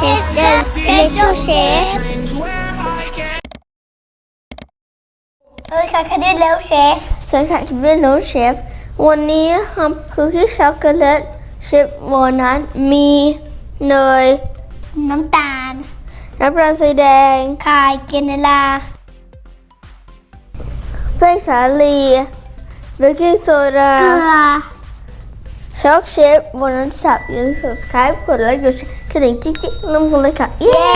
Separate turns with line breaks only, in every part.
This is the little chef เอ้ยค่ะคะแนนแล้วเชฟ
สวัสดีค่ะคิดเป็นโนเชฟวันนี้ทำคุกกี้ช็อกโกแลตชิพวอลนัทมีเนย
น้ำตาล
น้ำตาลสีแดง
ไข่เกนเนลา
แป้งสาลีเบกกิ้งโซดา
เกลือ
ช็อกเชฟวอลนัทสับอย่าลืม subscribe กดไลค์กดแชร์กระดิ่งจิ๊กจิ๊กน้ำกันเลยค่ะ เย้
เย้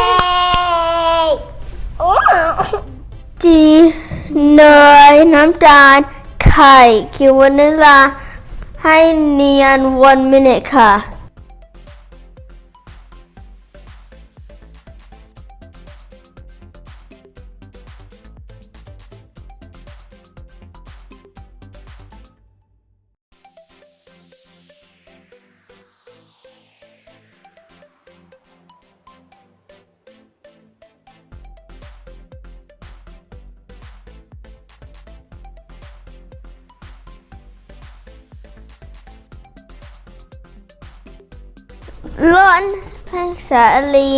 โอ้
จีเนยน้ำตาลไข่คิววานิลาให้เนียน one minute ค่ะ ร้อนแป้งสาลี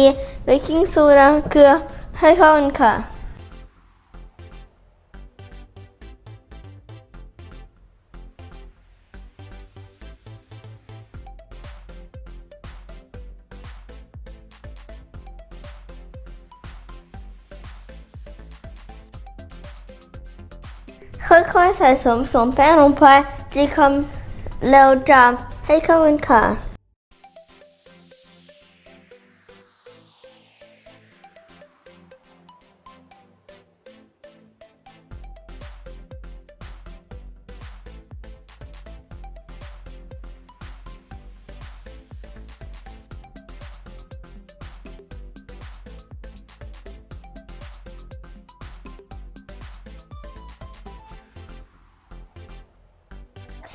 เบกกิ้งโซดาเกลือให้เข้ากันค่ะ ค่อยๆใส่สมสมแป้งลงไปดีคำเร็วจามให้เข้ากันค่ะ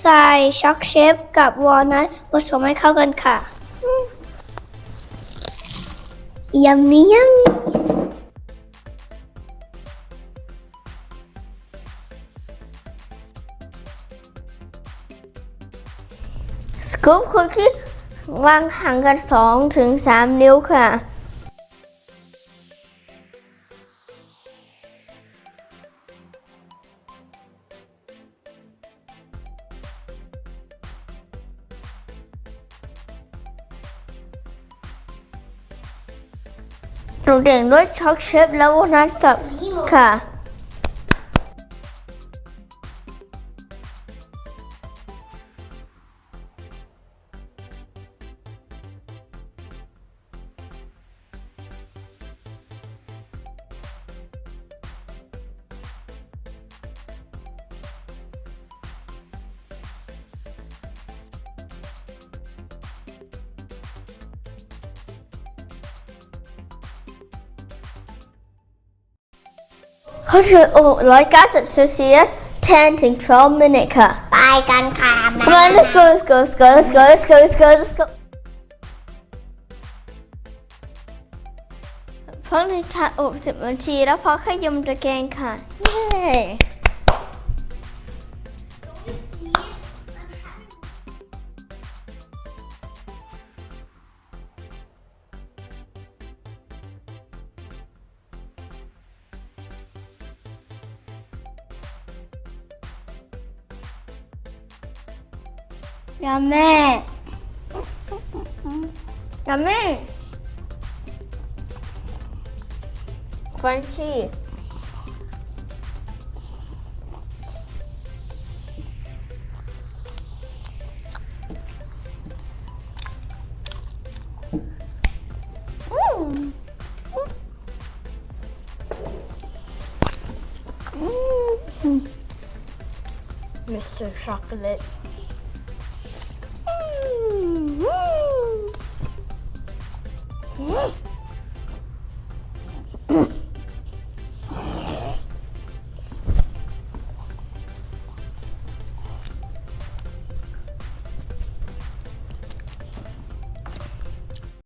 ใส่ช็อกเชฟกับวอลนัทผสมให้เข้ากันค่ะยัมมี่ยัมมี่
สกู๊ปคุกกี้วางห่างกัน2ถึง3นิ้วค่ะ หนูเด่งด้วยช็อกเชฟแล้ววอลนัทสับค่ะ เขาจะโอ้ร้อยเก้าสิบเซลเซียส 10ถึง12 minute ค่ะ
ไปกันค่ะ
Come on, let's go, let's go, let's go, let's go, let's go, let's go, let's go. เพิ่งในชาอบสิบนาที แล้วพอขยมตะแกรงค่ะเย้
ยาแม่
กัมมี่ครันชี่ Mr. Chocolate.